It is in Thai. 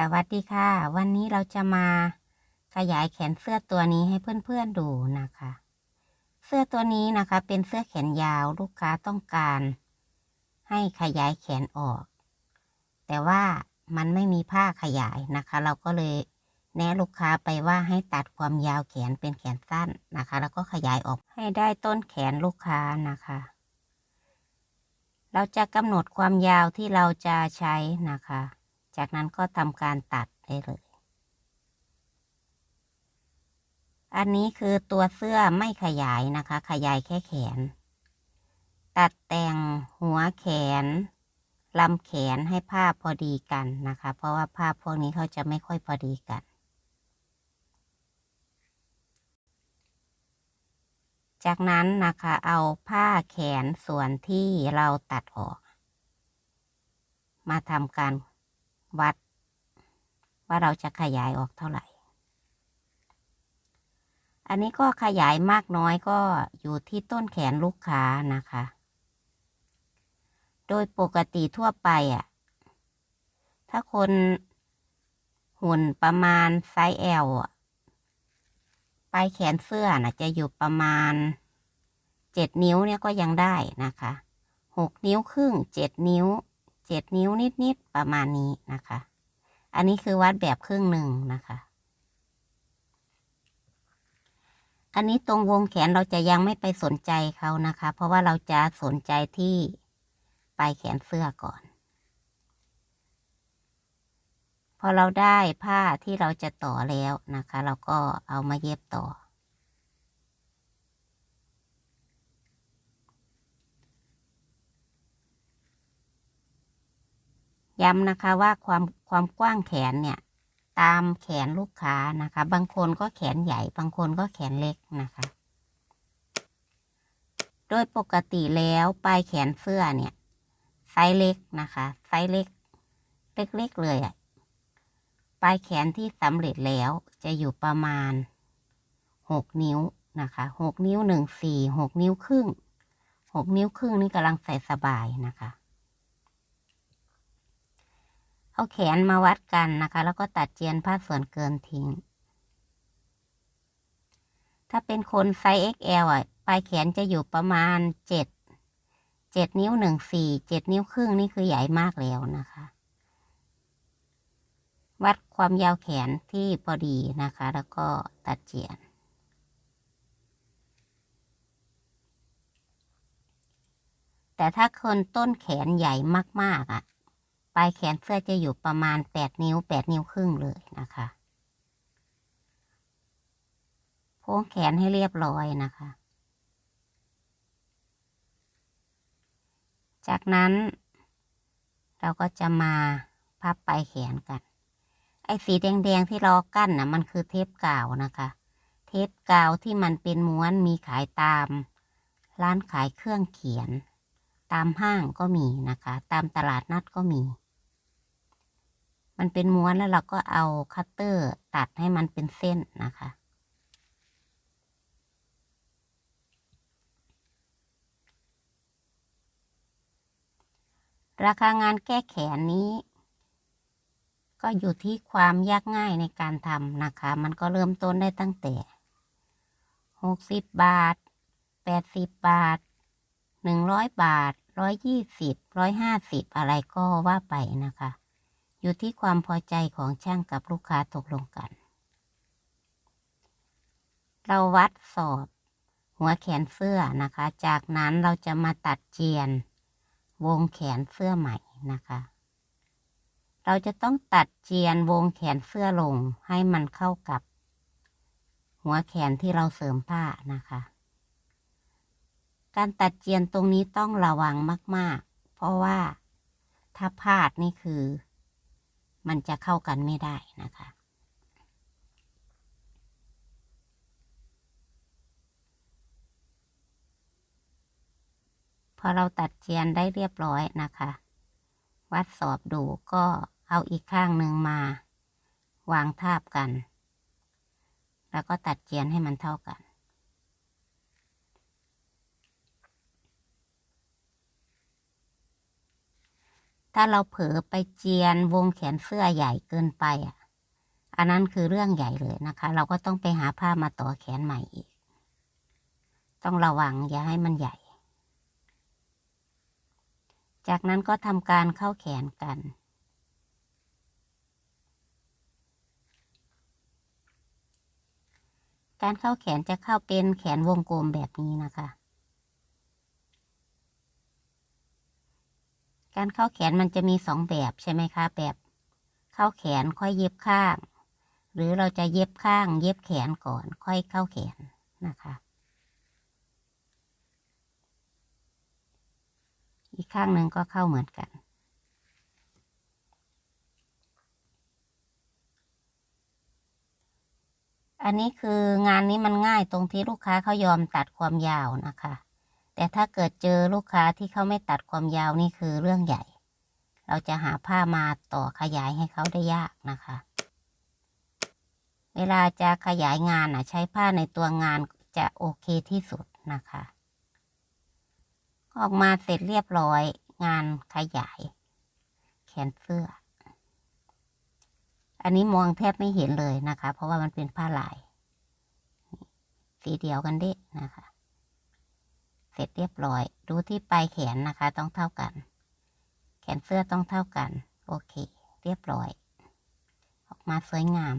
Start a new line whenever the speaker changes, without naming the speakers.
สวัสดีค่ะ วันนี้เราจะมาขยายแขนเสื้อตัวนี้ให้เพื่อนๆดูนะคะ เสื้อตัวนี้นะคะเป็นเสื้อแขนยาวลูกค้าต้องการ ให้ขยายแขนออก แต่ว่ามันไม่มีผ้าขยายนะคะ เราก็เลยแนะลูกค้าไปว่าให้ตัดความยาวแขนเป็นแขนสั้นนะคะ แล้วก็ขยายออกให้ได้ต้นแขนลูกค้านะคะ เราจะกำหนดความยาวที่เราจะใช้นะคะ จากนั้นก็ทำการตัดได้เลย อันนี้คือตัวเสื้อไม่ขยายนะคะ ขยายแค่แขน ตัดแต่งหัวแขนลำแขนให้ผ้าพอดีกันนะคะ เพราะว่าผ้าพวกนี้เขาจะไม่ค่อยพอดีกัน จากนั้นนะคะเอาผ้าแขนส่วนที่เราตัดออก มาทำการ วัด ว่าเราจะขยายออกเท่าไหร่ อันนี้ก็ขยายมากน้อยก็อยู่ที่ต้นแขนลูกค้านะคะ โดยปกติทั่วไปอะ ถ้าคนหุ่นประมาณไซส์ L อะปลายแขนเสื้อน่ะจะอยู่ประมาณเจ็ดนิ้วเนี่ยก็ยังได้นะคะหกนิ้วครึ่งเจ็ดนิ้ว เจ็ดนิ้วนิดๆประมาณนี้นะคะ อันนี้คือวัดแบบครึ่งหนึ่งนะคะ อันนี้ตรงวงแขนเราจะยังไม่ไปสนใจเขานะคะ เพราะว่าเราจะสนใจที่ปลายแขนเสื้อก่อน พอเราได้ผ้าที่เราจะต่อแล้วนะคะ เราก็เอามาเย็บต่อ ย้ำนะคะว่าความความกว้างแขนเนี่ย ตามแขนลูกค้านะคะ บางคนก็แขนใหญ่ บางคนก็แขนเล็กนะคะ โดยปกติแล้วปลายแขนเสื้อเนี่ยไซส์เล็กนะคะ ไซส์เล็ก เล็กๆเลยอะปลายแขนที่สำเร็จแล้วจะอยู่ประมาณหกนิ้วนะคะหกนิ้วหนึ่งสี่หกนิ้วครึ่งหกนิ้วครึ่งนี่กำลังใส่สบายนะคะ เอาแขนมาวัดกันนะคะ แล้วก็ตัดเจียนผ้าส่วนเกินทิ้ง ถ้าเป็นคนไซส์ XL อะ ปลายแขนจะอยู่ประมาณเจ็ดเจ็ดนิ้วหนึ่งสี่เจ็ดนิ้วครึ่งนี่คือใหญ่มากแล้วนะคะ วัดความยาวแขนที่พอดีนะคะ แล้วก็ตัดเจียนแต่ถ้าคนต้นแขนใหญ่มาก ๆอะ ปลายแขนเสื้อจะอยู่ประมาณแปดนิ้วแปดนิ้วครึ่งเลยนะคะโพ้งแขนให้เรียบร้อยนะคะ จากนั้น เราก็จะมาพับปลายแขนกัน ไอ้สีแดงๆที่เรากั้นนะมันคือเทปกาวนะคะ เทปกาวที่มันเป็นม้วนมีขายตาม ร้านขายเครื่องเขียน ตามห้างก็มีนะคะ ตามตลาดนัดก็มี มันเป็นม้วนแล้วเราก็เอาคัตเตอร์ตัดให้มันเป็นเส้นนะคะ ราคางานแก้แขนนี้ ก็อยู่ที่ความยากง่ายในการทำนะคะ มันก็เริ่มต้นได้ตั้งแต่หกสิบบาทแปดสิบบาทหนึ่งร้อยบาทร้อยยี่สิบร้อยห้าสิบอะไรก็ว่าไปนะคะ อยู่ที่ความพอใจของช่างกับลูกค้าตกลงกัน เราวัดสอบ หัวแขนเสื้อนะคะ จากนั้นเราจะมาตัดเจียน วงแขนเสื้อใหม่นะคะ เราจะต้องตัดเจียนวงแขนเสื้อลงให้มันเข้ากับ หัวแขนที่เราเสริมผ้านะคะการตัดเจียนตรงนี้ต้องระวังมาก ๆ เพราะว่าถ้าพลาดนี่คือ มันจะเข้ากันไม่ได้นะคะ พอเราตัดเจียนได้เรียบร้อยนะคะ วัดสอบดูก็เอาอีกข้างหนึ่งมา วางทาบกัน แล้วก็ตัดเจียนให้มันเท่ากัน ถ้าเราเผลอไปเจียนวงแขนเสื้อใหญ่เกินไปอะ อันนั้นคือเรื่องใหญ่เลยนะคะ เราก็ต้องไปหาผ้ามาต่อแขนใหม่อีก ต้องระวังอย่าให้มันใหญ่ จากนั้นก็ทำการเข้าแขนกันการเข้าแขนจะเข้าเป็นแขนวงกลมแบบนี้นะคะ การเข้าแขนมันจะมีสองแบบใช่ไหมคะ แบบเข้าแขนค่อยเย็บข้าง หรือเราจะเย็บข้าง เย็บแขนก่อน ค่อยเข้าแขนนะคะ อีกข้างหนึ่งก็เข้าเหมือนกันอันนี้คืองานนี้มันง่ายตรงที่ลูกค้าเขายอมตัดความยาวนะคะ แต่ถ้าเกิดเจอลูกค้าที่เขาไม่ตัดความยาวนี่คือเรื่องใหญ่ เราจะหาผ้ามาต่อขยายให้เขาได้ยากนะคะ เวลาจะขยายงานอะใช้ผ้าในตัวงานจะโอเคที่สุดนะคะ ออกมาเสร็จเรียบร้อยงานขยาย แขนเสื้อ อันนี้มองแทบไม่เห็นเลยนะคะ เพราะว่ามันเป็นผ้าลาย สีเดียวกันเด้นะคะ เสร็จเรียบร้อย ดูที่ปลายแขนนะคะ ต้องเท่ากัน แขนเสื้อต้องเท่ากัน โอเค เรียบร้อย ออกมาสวยงาม